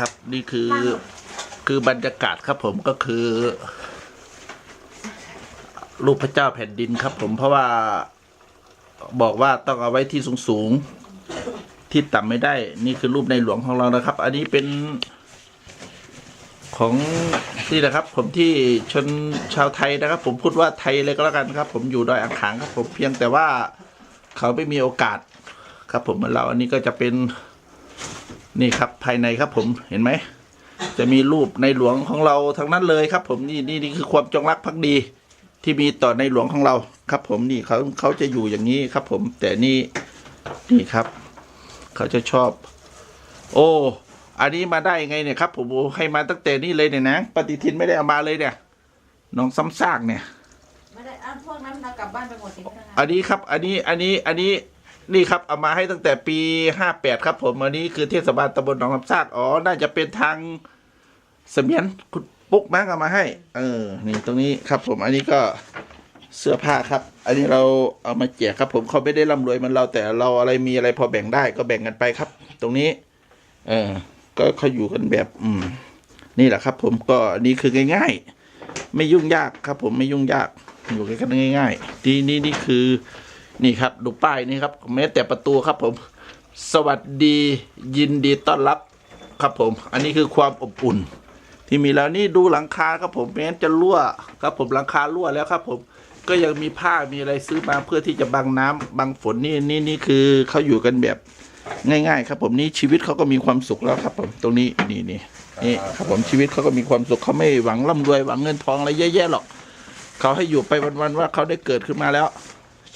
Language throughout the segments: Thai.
ครับนี่คือคือบรรยากาศครับผมก็คือ รูปพระเจ้าแผ่นดินครับ ผมเพราะว่าบอกว่าต้องเอาไว้ที่สูงสูงๆที่ต่ำไม่ได้ นี่คือรูปในหลวงของเรานะครับ อันนี้เป็นของนี่นะครับ ผมที่ชนชาวไทยนะครับ ผมพูดว่าไทยเลยก็แล้วกันครับ ผมอยู่ดอยอ่างขางครับ ผมเพียงแต่ว่าเขาไม่มีโอกาสครับ ผมเหมือนเราอันนี้ก็จะเป็น นี่ครับภายในครับผมเห็นไหม จะมีรูปในหลวงของเราทั้งนั้นเลยครับ ผมนี่นี่นี่คือความจงรักภักดีที่มีต่อในหลวงของเราครับ ผมนี่เขาเขาจะอยู่อย่างนี้ครับ ผมแต่นี่นี่ครับ เขาจะชอบ โอ้อันนี้มาได้ยังไงเนี่ยครับ ผมโอ้ให้มาตั้งแต่นี่เลยเนี่ยนะปฏิทินไม่ได้เอามาเลยเนี่ยน้องซ้ำซากเนี่ยไม่ได้อะพวกนั้นเรากลับบ้านไปหมดสิพนักงานอันนี้ครับ อันนี้อันนี้อันนี้ นี่ครับเอามาให้ตั้งแต่ปีห้าแปดครับ ผมอันนี้คือเทศบาลตำบลหนองลำซากอ๋อ น่าจะเป็นทางเสมียนคุณปุ๊กมั้งเอามาให้ เออ นี่ตรงนี้ครับ ผมอันนี้ก็เสื้อผ้าครับ อันนี้เราเอามาแจกครับ ผมเขาไม่ได้ร่ำรวยเหมันเราแต่เราอะไรมีอะไรพอแบ่งได้ก็แบ่งกันไปครับ ตรงนี้ เออก็เขาอยู่กันแบบ อืม นี่แหละครับ ผมก็นนี้คือง่าย ๆ ไม่ยุ่งยากครับ ผมไม่ยุ่งยากอยู่กันง่ายๆนี่นี่นี่คือ นี่ครับ ดูป้ายนี่ครับ แม้แต่ประตูครับผม สวัสดียินดีต้อนรับครับผม อันนี้คือความอบอุ่น ที่มีแล้วนี่ดูหลังคาครับผมแม้จะรั่วครับผมหลังคารั่วแล้วครับผมก็ยังมีผ้ามีอะไรซื้อมาเพื่อที่จะบังน้ำบังฝนนี่นี่นี่คือเขาอยู่กันแบบง่าย ๆ ครับผมนี่ชีวิตเขาก็มีความสุขแล้วครับ ผมตรงนี้นี่นี่นี่ครับผมชีวิตเขาก็มีความสุขเขาไม่หวังร่ำรวยหวังเงินทองอะไรเยอะแยะหรอกเขาให้อยู่ไปวันๆว่าเขาได้เกิดขึ้นมาแล้ว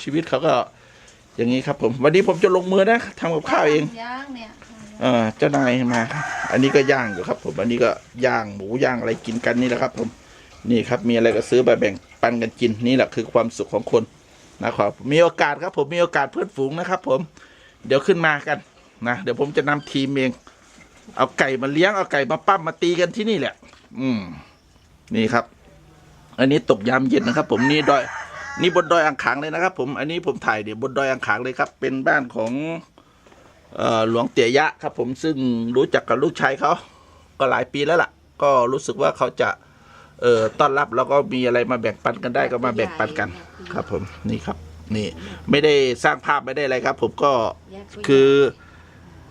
ชีวิตเขาก็อย่างนี้ครับผม วันนี้ผมจะลงมือนะทำกับข้าวเอง ย่างเนี่ยเออเจ้านายมาอันนี้ก็ย่างอยู่ครับ ผม อันนี้ก็ย่างหมูย่างอะไรกินกันนี่แหละครับ ผม นี่ครับ มีอะไรก็ซื้อมาแบ่งปันกันกินนี่แหละคือความสุขของคนนะครับ มีโอกาสครับ ผมมีโอกาสเพื่อนฝูงนะครับ ผม เดี๋ยวขึ้นมากันนะเดี๋ยวผมจะนำทีมเอง เอาไก่มาเลี้ยงเอาไก่มาปั้มมาตีกันที่นี่แหละ อืม นี่ครับ อันนี้ตกยามเย็นนะครับ ผมนี่ดอย นี่บนดอยอ่างขางเลยนะครับ ผมอันนี้ผมถ่ายเดี๋ยวบนดอยอ่างขางเลยครับ เป็นบ้านของออหลวงเตียยะครับ ผมซึ่งรู้จักกับลูกชายเขาก็หลายปีแล้วล่ะ ก็รู้สึกว่าเขาจะเอ่อต้อนรับแล้วก็มีอะไรมาแบ่งปันกันได้ก็มาแบ่งปันกันครับ ผมนี่ครับ นี่ไม่ได้สร้างภาพไม่ได้อะไรครับ ผมก็คือ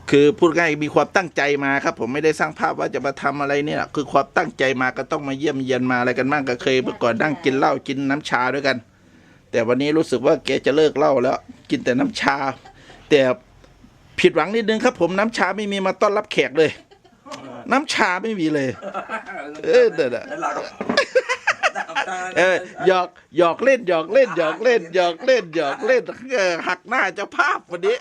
คือพูดง่ายมีความตั้งใจมาครับ ผมไม่ได้สร้างภาพว่าจะมาทำอะไรเนี่ยคือความตั้งใจมาก็ต้องมาเยี่ยมเยียนมาอะไรกันบ้างก็เคยเมื่อก่อนนั่งกินเหล้ากินน้ำชาด้วยกัน แต่วันนี้รู้สึกว่าแกจะเลิกเหล้าแล้ว กินแต่น้ำชา แต่ผิดหวังนิดนึงครับ ผมน้ำชาไม่มีมาต้อนรับแขกเลย น้ำชาไม่มีเลย เออเด็ดอะเออหยอกหยอกเล่นหยอกเล่นหยอกเล่นหยอกเล่นหยอกเล่นเออหักหน้าเจ้าภาพวันนี้